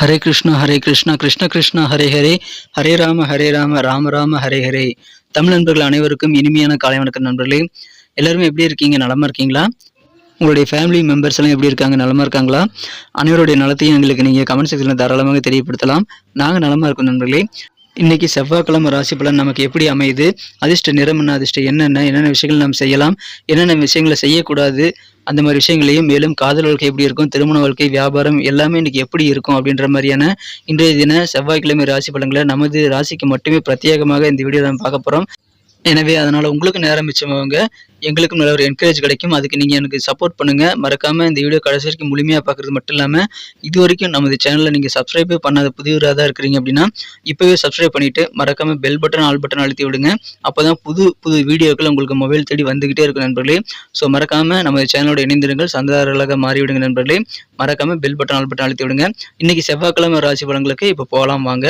ஹரே கிருஷ்ணா ஹரே கிருஷ்ணா கிருஷ்ண கிருஷ்ணா ஹரே ஹரே. ஹரே ராம ஹரே ராம ராம ராம ஹரே ஹரே. தமிழ் நண்பர்கள் அனைவருக்கும் இனிமையான காலை வணக்கம் நண்பர்களே. எல்லாருமே எப்படி இருக்கீங்க? நலமா இருக்கீங்களா? உங்களுடைய ஃபேமிலி மெம்பர்ஸ் எல்லாம் எப்படி இருக்காங்க? நலமா இருக்காங்களா? அனைவருடைய நலத்தையும் எங்களுக்கு நீங்கள் கமெண்ட் செக்ஷனில் தாராளமாக தெரியப்படுத்தலாம். நாங்கள் நலமா இருக்கோம் நண்பர்களே. இன்னைக்கு செவ்வாய்க்கிழமை ராசி பலன் நமக்கு எப்படி அமையுது? அதிர்ஷ்ட நிறம் என்ன அதிர்ஷ்டம் என்னென்ன என்னென்ன விஷயங்கள் நாம் செய்யலாம்? என்னென்ன விஷயங்களை செய்யக்கூடாது? அந்த மாதிரி விஷயங்களையும் மேலும் காதல் வாழ்க்கை எப்படி இருக்கும்? திருமண வாழ்க்கை வியாபாரம் எல்லாமே இன்னைக்கு எப்படி இருக்கும்? அப்படின்ற மாதிரியான இன்றைய தின செவ்வாய்க்கிழமை ராசி பலன்களை நமது ராசிக்கு மட்டுமே பிரத்யேகமாக இந்த வீடியோ நம்ம பார்க்க போகிறோம் எனவே அதனால் உங்களுக்கு நேரம் மிச்சமாகுங்க. எங்களுக்கும் நல்ல ஒரு என்கரேஜ் கிடைக்கும். அதுக்கு நீங்கள் எனக்கு சப்போர்ட் பண்ணுங்கள் மறக்காமல் இந்த வீடியோ கடைசி வரைக்கும் முழுமையாக பார்க்குறது மட்டும் இல்லாமல் இது வரைக்கும் நமது சேனலில் நீங்கள் சப்ஸ்கிரைபே பண்ணாத புதியவராக தான் இருக்கிறீங்க அப்படின்னா இப்போவே சப்ஸ்கிரைப் பண்ணிவிட்டு மறக்காமல் பெல் பட்டன் ஆல் பட்டன் அழுத்தி விடுங்க. அப்போ தான் புது புது வீடியோக்கள் உங்களுக்கு மொபைல் தேடி வந்துக்கிட்டே இருக்கும் நண்பர்களே. ஸோ மறக்காமல் நமது சேனலோட இணைந்திருங்கள். சந்தாரர்களாக மாறிவிடுங்க நண்பர்களே. மறக்காமல் பெல் பட்டன் ஆல் பட்டன் அழுத்தி விடுங்க. இன்றைக்கி செவ்வாய்க்கிழமை ராசி பலன்களுக்கு இப்போ போகலாம் வாங்க.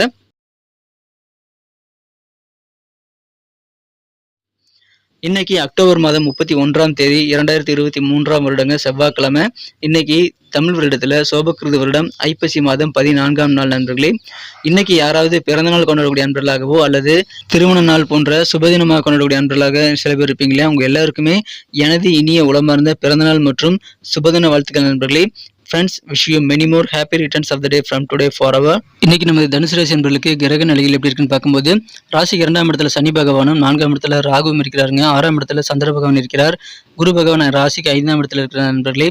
இன்னைக்கு அக்டோபர் மாதம் முப்பத்தி ஒன்றாம் தேதி இரண்டாயிரத்தி இருபத்தி மூன்றாம் வருடங்க செவ்வாய்க்கிழமை. இன்னைக்கு தமிழ் வருடத்துல சோபக்கிருது வருடம் ஐப்பசி மாதம் பதினான்காம் நாள் நண்பர்களே. இன்னைக்கு யாராவது பிறந்தநாள் கொண்டாடக்கூடிய அன்பர்களாகவோ அல்லது திருமண நாள் போன்ற சுபதினமாக கொண்டாடக்கூடிய அன்பர்களாக சில பேர் இருப்பீங்களே அவங்க எல்லாருக்குமே எனது இனிய உளமார்ந்த பிறந்தநாள் மற்றும் சுபதின வாழ்த்துக்கள் நண்பர்களே. Friends wish you many more happy returns of the day from today for our இன்னைக்கு நமது தனுசு ராசி என்பர்களுக்கு கிரக நிலையில் எப்படி இருக்குன்னு பார்க்கும்போது ராசி இரண்டாம் இடத்துல சனி பகவானும் நான்காம் இடத்துல ராகுவும் இருக்கிறாருங்க. ஆறாம் இடத்துல சந்திர பகவான் இருக்கிறார். குரு பகவான் ராசிக்கு ஐந்தாம் இடத்துல இருக்கிற நண்பர்களே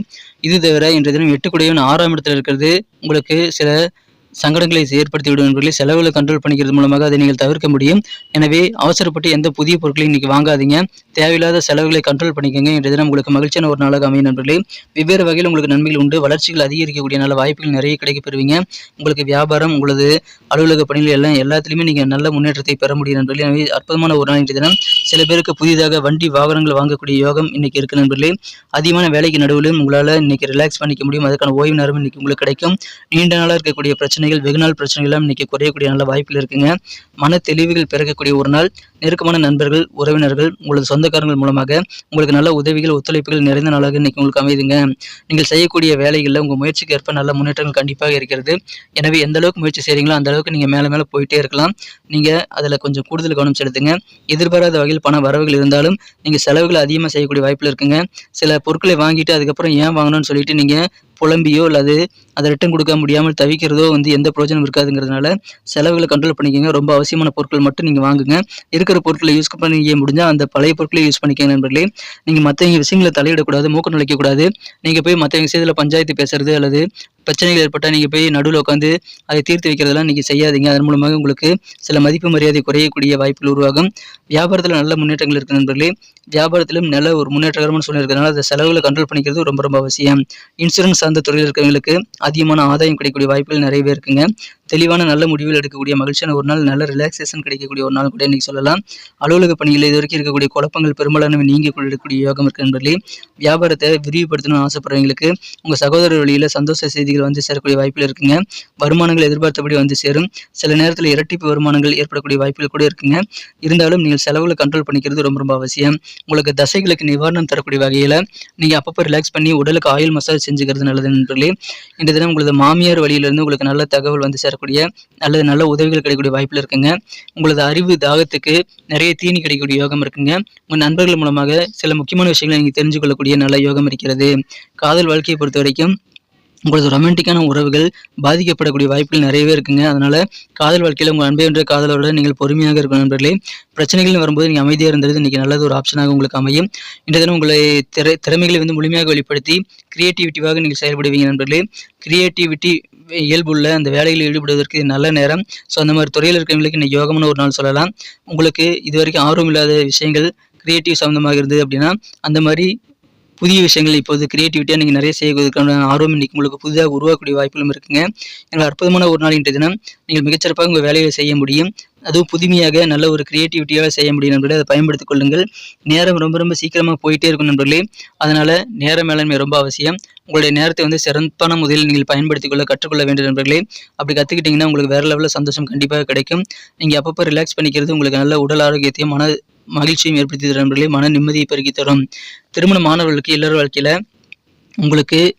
இது தவிர இன்றைய தினம் எட்டு குடையவன் ஆறாம் இடத்துல இருக்கிறது. உங்களுக்கு சில சங்கடங்களை ஏற்படுத்தி விடும் என்பதை செலவுகளை கண்ட்ரோல் பண்ணிக்கிறது மூலமாக அதை நீங்கள் தவிர்க்க முடியும். எனவே அவசரப்பட்டு எந்த புதிய பொருட்களையும் இன்னைக்கு வாங்காதீங்க. தேவையில்லாத செலவுகளை கண்ட்ரோல் பண்ணிக்கோங்க இன்றைய தினம் உங்களுக்கு மகிழ்ச்சியான ஒரு நாளாக அமையும் நண்பர்களே. வெவ்வேறு வகையில் உங்களுக்கு நன்மைகள் உண்டு வளர்ச்சிகள் அதிகரிக்கக்கூடிய நல்ல வாய்ப்புகள் நிறைய கிடைக்க பெறுவீங்க. உங்களுக்கு வியாபாரம் உங்களது அலுவலக பணிகள் எல்லாம் எல்லாத்துலேயுமே நீங்கள் நல்ல முன்னேற்றத்தை பெற முடியும் நண்பர்களே. எனவே அற்புதமான ஒரு நாள் இன்றைய தினம். சில பேருக்கு புதிதாக வண்டி வாகனங்கள் வாங்கக்கூடிய யோகம் இன்னைக்கு இருக்கு நண்பர்களே. அதிகமான வேலைக்கு நடுவிலும் உங்களால் இன்னைக்கு ரிலாக்ஸ் பண்ணிக்க முடியும். அதுக்கான ஓய்வு நேரம் இன்னைக்கு உங்களுக்கு கிடைக்கும். நீண்ட நாளாக இருக்கக்கூடிய பிரச்சனை பிரச்சனைகள் வெகு நாள் பிரச்சனைகள் இன்னைக்கு குறையக்கூடிய நல்ல வாய்ப்பில் இருக்குங்க. மன தெளிவுகள் பிறக்கக்கூடிய ஒரு நாள். நெருக்கமான நண்பர்கள் உறவினர்கள் உங்களது சொந்தக்காரங்கள் மூலமாக உங்களுக்கு நல்ல உதவிகள் ஒத்துழைப்புகள் நிறைந்த நாளாக இன்னைக்கு உங்களுக்கு அமைதுங்க நீங்கள் செய்யக்கூடிய வேலைகளில் உங்கள் முயற்சிக்கு ஏற்ப நல்ல முன்னேற்றங்கள் கண்டிப்பாக இருக்கிறது. எனவே எந்த அளவுக்கு முயற்சி செய்கிறீங்களோ அந்த அளவுக்கு நீங்கள் மேலே மேலே போயிட்டே இருக்கலாம். நீங்கள் அதில் கொஞ்சம் கூடுதல் கவனம் செலுத்துங்க. எதிர்பாராத வகையில் பண வரவுகள் இருந்தாலும் நீங்கள் செலவுகளை அதிகமாக செய்யக்கூடிய வாய்ப்பில் இருக்குங்க. சில பொருட்களை வாங்கிட்டு அதுக்கப்புறம் ஏன் வாங்கணும்னு சொல்லிட்டு நீங்கள் புலம்பியோ அல்லது அதை ரிட்டன் கொடுக்க முடியாமல் தவிக்கிறதோ வந்து எந்த பிரயோஜனம் இருக்காதுங்கிறதுனால செலவுகளை கண்ட்ரோல் பண்ணிக்கோங்க. ரொம்ப அவசியமான பொருட்கள் மட்டும் நீங்கள் வாங்குங்க. இருக்கிற பொருட்களை யூஸ் பண்ணிக்க முடிஞ்சால் அந்த பழைய பொருட்களை யூஸ் பண்ணிக்கங்க நண்பர்களே. நீங்கள் மற்றவங்க விஷயங்களை தலையிடக்கூடாது மூக்க நுழைக்கக்கூடாது. நீங்கள் போய் மற்றவங்க விஷயத்தில் பஞ்சாயத்து பேசுறது அல்லது பிரச்சனைகள் ஏற்பட்டால் நீங்கள் போய் நடுவில் உட்காந்து அதை தீர்த்து வைக்கிறதெல்லாம் நீங்கள் செய்யாதீங்க. அதன் மூலமாக உங்களுக்கு சில மதிப்பு மரியாதை குறையக்கூடிய வாய்ப்புகள் உருவாகும். வியாபாரத்தில் நல்ல முன்னேற்றங்கள் இருக்குது நண்பர்களே. வியாபாரத்திலும் நல்ல ஒரு முன்னேற்றகரமான சூழ்நிலை இருக்கிறதுனால அந்த செலவுகளை கண்ட்ரோல் பண்ணிக்கிறது ரொம்ப ரொம்ப அவசியம். இன்சூரன்ஸ் சார்ந்த தொழில் இருக்கிறவங்களுக்கு அதிகமான ஆதாயம் கிடைக்கக்கூடிய வாய்ப்புகள் நிறையவே இருக்குங்க. தெளிவான நல்ல முடிவில் எடுக்கக்கூடிய மகிழ்ச்சியான ஒரு நாள் நல்ல ரிலாக்ஸேஷன் கிடைக்கக்கூடிய ஒரு நாள் கூட இன்னைக்கு சொல்லலாம். அலுவலக பணியில் இது வரைக்கும் இருக்கக்கூடிய குழப்பங்கள் பெரும்பாலான நீங்கி கொள்ளக்கூடிய யோகம் இருக்கு நண்பர்களே. வியாபாரத்தை விரிவுபடுத்தணும்னு ஆசைப்படுறவங்களுக்கு உங்கள் சகோதரர் வழியில் சந்தோஷ செய்திகள் வந்து சேரக்கூடிய வாய்ப்புகள் இருக்குங்க. வருமானங்கள் எதிர்பார்த்தபடி வந்து சேரும். சில நேரத்தில் இரட்டிப்பு வருமானங்கள் ஏற்படக்கூடிய வாய்ப்புகள் கூட இருக்குங்க. இருந்தாலும் நீங்கள் செலவுகளை கண்ட்ரோல் பண்ணிக்கிறது ரொம்ப ரொம்ப அவசியம். உங்களுக்கு தசைகளுக்கு நிவாரணம் தரக்கூடிய வகையில் நீங்கள் அப்பப்போ ரிலாக்ஸ் பண்ணி உடலுக்கு ஆயில் மசாஜ் செஞ்சுக்கிறது நல்லது நண்பர்களே. இந்த தினம் உங்களது மாமியார் வழியிலிருந்து உங்களுக்கு நல்ல தகவல் வந்து சேரக்கூடிய அல்லது நல்ல உதவிகள் கிடைக்கக்கூடிய வாய்ப்பில் இருக்குங்க. உங்களது அறிவு தாகத்துக்கு நிறைய தீனி கிடைக்கக்கூடிய யோகம் இருக்குங்க. உங்கள் நண்பர்கள் மூலமாக சில முக்கியமான விஷயங்களை நீங்கள் தெரிஞ்சு கொள்ளக்கூடிய நல்ல யோகம் இருக்கிறது. காதல் வாழ்க்கையை பொறுத்த வரைக்கும் உங்களது ரொமான்டிக்கான உறவுகள் பாதிக்கப்படக்கூடிய வாய்ப்புகள் நிறையவே இருக்குங்க. அதனால் காதல் வாழ்க்கையில் உங்கள் அன்பை என்ற காதலோட நீங்கள் பொறுமையாக இருக்கும் நண்பர்களே. பிரச்சனைகள் வரும்போது நீங்கள் அமைதியாக இருந்தது இன்றைக்கி நல்லது ஒரு ஆப்ஷனாக உங்களுக்கு அமையும். இன்றைய தினம் உங்களை திற திறமைகளை வந்து முழுமையாக வெளிப்படுத்தி கிரியேட்டிவிட்டிவாக நீங்கள் செயல்படுவீங்க நண்பர்களே. கிரியேட்டிவிட்டி இயல்புள்ள அந்த வேலைகளில் ஈடுபடுவதற்கு நல்ல நேரம். ஸோ அந்த மாதிரி துறையில் இருக்கிறவங்களுக்கு இன்னைக்கு யோகமான ஒரு நாள் சொல்லலாம். உங்களுக்கு இது வரைக்கும் ஆர்வம் இல்லாத விஷயங்கள் கிரியேட்டிவ் சம்மந்தமாக இருந்தது அப்படின்னா அந்த மாதிரி புதிய விஷயங்கள் இப்போது கிரியேட்டிவிட்டியாக நீங்கள் நிறைய செய்வதற்கான ஆர்வம் இன்றைக்கி உங்களுக்கு புதிதாக உருவாக்கக்கூடிய வாய்ப்புகளும் இருக்குங்க. எங்கள் அற்புதமான ஒரு நாள் இன்றைய தினம். நீங்கள் மிகச்சிறப்பாக உங்கள் வேலையை செய்ய முடியும். அதுவும் புதுமையாக நல்ல ஒரு கிரியேட்டிவிட்டியாக செய்ய முடியும் நண்பர்களே. அதை பயன்படுத்திக் கொள்ளுங்கள். நேரம் ரொம்ப ரொம்ப சீக்கிரமாக போயிட்டே இருக்கும் நண்பர்களே. அதனால் நேர மேலாண்மை ரொம்ப அவசியம். உங்களுடைய நேரத்தை வந்து சிறப்பான முறையில் நீங்கள் பயன்படுத்திக் கொள்ள கற்றுக்கொள்ள வேண்டும் நண்பர்களே. அப்படி கற்றுக்கிட்டிங்கன்னா உங்களுக்கு வேறு லெவலில் சந்தோஷம் கண்டிப்பாக கிடைக்கும். நீங்கள் அப்பப்போ ரிலாக்ஸ் பண்ணிக்கிறது உங்களுக்கு நல்ல உடல் ஆரோக்கியத்தையும் மன மகிழ்ச்சியும் ஏற்படுத்தி தரும் நண்பர்களே. மன நிம்மதியை பெருக்கி தரும். திருமண மாணவர்களுக்கு இல்லற வாழ்க்கையில் உங்களுக்கு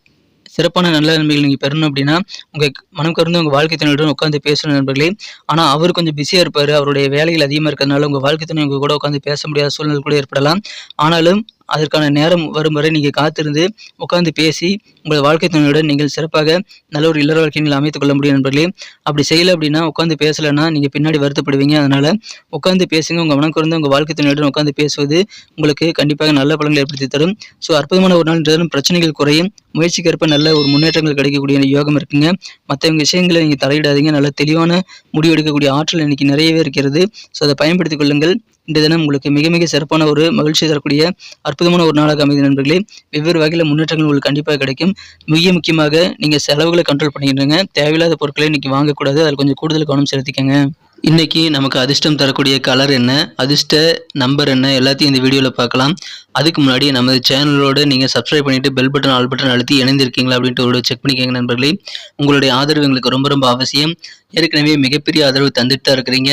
சிறப்பான நல்ல நன்மைகள் நீங்கள் பெறணும் அப்படின்னா உங்கள் மனம் கருந்து உங்கள் வாழ்க்கை துணையுடன் உட்காந்து பேசணும் நண்பர்களே. ஆனால் அவர் கொஞ்சம் பிஸியாக இருப்பார். அவருடைய வேலைகள் அதிகமாக இருக்கிறதுனால உங்கள் வாழ்க்கை துணை உங்கள் கூட உட்காந்து பேச முடியாத சூழ்நிலை கூட ஏற்படலாம். ஆனாலும் அதற்கான நேரம் வரும் வரை நீங்கள் காத்திருந்து உட்காந்து பேசி உங்கள் வாழ்க்கை துணையுடன் நீங்கள் சிறப்பாக நல்ல ஒரு இல்லற வாழ்க்கை நீங்கள் அமைத்துக் கொள்ள முடியும் நண்பர்களே. அப்படி செய்யலை அப்படின்னா உட்காந்து பேசலைன்னா நீங்கள் பின்னாடி வருத்தப்படுவீங்க. அதனால் உட்காந்து பேசுங்க. உங்கள் மனம் குறைந்து உங்கள் வாழ்க்கை துணையுடன் உட்காந்து பேசுவது உங்களுக்கு கண்டிப்பாக நல்ல பலன்களை ஏற்படுத்தி தரும். ஸோ அற்புதமான ஒரு நாள் என்றாலும் பிரச்சனைகள் குறையும். முயற்சிக்கேற்ப நல்ல ஒரு முன்னேற்றங்கள் கிடைக்கக்கூடிய யோகம் இருக்குங்க. மற்றவங்க விஷயங்களை நீங்கள் தலையிடாதீங்க. நல்ல தெளிவான முடிவு எடுக்கக்கூடிய ஆற்றல் இன்னைக்கு நிறையவே இருக்கிறது. ஸோ அதை பயன்படுத்திக் கொள்ளுங்கள். இந்த தினம் உங்களுக்கு மிக மிக சிறப்பான ஒரு மகிழ்ச்சி தரக்கூடிய அற்புதமான ஒரு நாளாக அமைதி நண்பர்களே. வெவ்வேறு வகையில் முன்னேற்றங்கள் உங்களுக்கு கண்டிப்பாக கிடைக்கும். மிக முக்கியமாக நீங்கள் செலவுகளை கண்ட்ரோல் பண்ணிக்கிறீங்க தேவையில்லாத பொருட்களை இன்னைக்கு வாங்கக்கூடாது. அதில் கொஞ்சம் கூடுதல் கவனம் செலுத்திக்கங்க. இன்னைக்கு நமக்கு அதிர்ஷ்டம் தரக்கூடிய கலர் என்ன? அதிர்ஷ்ட நம்பர் என்ன? எல்லாத்தையும் இந்த வீடியோவில் பார்க்கலாம். அதுக்கு முன்னாடி நமது சேனலோடு நீங்கள் சப்ஸ்கிரைப் பண்ணிவிட்டு பெல் பட்டன் ஆல் பட்டன் அழுத்தி இணைந்திருக்கீங்களா அப்படின்ட்டு ஒரு செக் பண்ணிக்கோங்க நண்பர்களே. உங்களுடைய ஆதரவு எங்களுக்கு ரொம்ப ரொம்ப அவசியம். ஏற்கனவே மிகப்பெரிய ஆதரவு தந்துட்டு தான் இருக்கிறீங்க.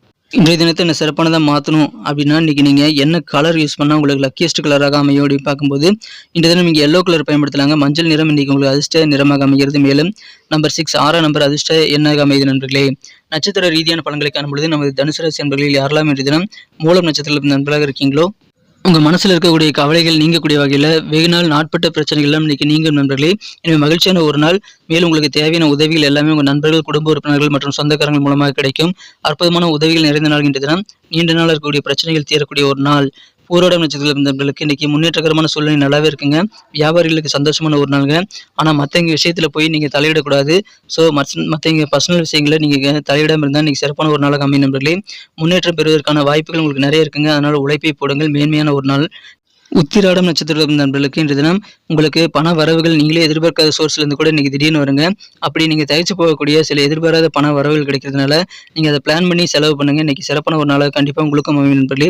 இன்றைய தினத்தை என்ன சிறப்பானதாக மாற்றணும் அப்படின்னா இன்றைக்கி நீங்கள் என்ன கலர் யூஸ் பண்ணால் உங்களுக்கு லக்கியஸ்ட் கலராக அமையும் அப்படின்னு பார்க்கும்போது இந்த தினம் நீங்கள் எல்லோ கலர் பயன்படுத்தலாங்க. மஞ்சள் நிறம் இன்றைக்கி உங்களுக்கு அதிர்ஷ்ட நிறமாக அமைகிறது. மேலும் நம்பர் சிக்ஸ் ஆறாம் நம்பர் அதிர்ஷ்ட எண்ணாக அமையுது நண்பர்களே. நட்சத்திர ரீதியான பலன்களை காணும்பொழுது நமது தனுசு ராசி நண்பர்களில் யாரெல்லாம் இன்றைய தினம் மூலம் நட்சத்திரத்தில் நண்பர்களாக இருக்கீங்களோ உங்கள் மனசில் இருக்கக்கூடிய கவலைகள் நீங்கக்கூடிய வகையில் வெகு நாள் நாட்பட்ட பிரச்சனைகள் எல்லாம் நீங்கள் நீங்கும் நண்பர்களே. எனவே மகிழ்ச்சியான ஒரு நாள். மேலும் உங்களுக்கு தேவையான உதவிகள் எல்லாமே உங்கள் நண்பர்கள் குடும்ப உறுப்பினர்கள் மற்றும் சொந்தக்காரங்கள் மூலமாக கிடைக்கும். அற்புதமான உதவிகள் நிறைந்த நாள் இன்றைய தினம். நீண்ட நாள் இருக்கக்கூடிய பிரச்சனைகள் தீரக்கூடிய ஒரு நாள். பூரோடம் நட்சத்திரத்தில் இருந்தவர்களுக்கு இன்னைக்கு முன்னேற்றகரமான சூழ்நிலை நல்லாவே இருக்குங்க. வியாபாரிகளுக்கு சந்தோஷமான ஒரு நாளுங்க. ஆனால் மற்றவங்க விஷயத்தில் போய் நீங்கள் தலையிடக்கூடாது. ஸோ மற்றவங்க பர்சனல் விஷயங்களை நீங்கள் தலையிடாமல் இருந்தால் இன்றைக்கி சிறப்பான ஒரு நாளாக அமையும் நண்பர்களே. முன்னேற்றம் பெறுவதற்கான வாய்ப்புகள் உங்களுக்கு நிறைய இருக்குங்க. அதனால் உழைப்பை போடுங்கள். மேன்மையான ஒரு நாள் உத்திராடம் நட்சத்திரம் நண்பர்களுக்கு இன்று தினம் உங்களுக்கு பண வரவுகள் நீங்களே எதிர்பார்க்காத சோர்ஸ்லேருந்து கூட இன்றைக்கி திடீர்னு வருங்க. அப்படி நீங்கள் தயாரிச்சு போகக்கூடிய சில எதிர்பாராத பண வரவுகள் கிடைக்கிறதுனால நீங்கள் அதை பிளான் பண்ணி செலவு பண்ணுங்கள் இன்றைக்கி சிறப்பான ஒரு நாளாக கண்டிப்பாக உங்களுக்கும் அமையும் நண்பர்களே.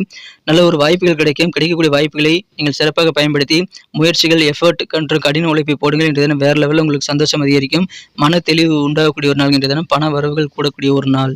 நல்ல ஒரு வாய்ப்புகள் கிடைக்கும். கிடைக்கக்கூடிய வாய்ப்புகளை நீங்கள் சிறப்பாக பயன்படுத்தி முயற்சிகள் எஃபர்ட் மற்றும் கடின உழைப்பை போடுங்கள். இன்று தினம் வேறு லெவலில் உங்களுக்கு சந்தோஷம் அதிகரிக்கும். மன தெளிவு உண்டாகக்கூடிய ஒரு நாள். இன்று தினம் பண வரவுகள் கூடக்கூடிய ஒரு நாள்.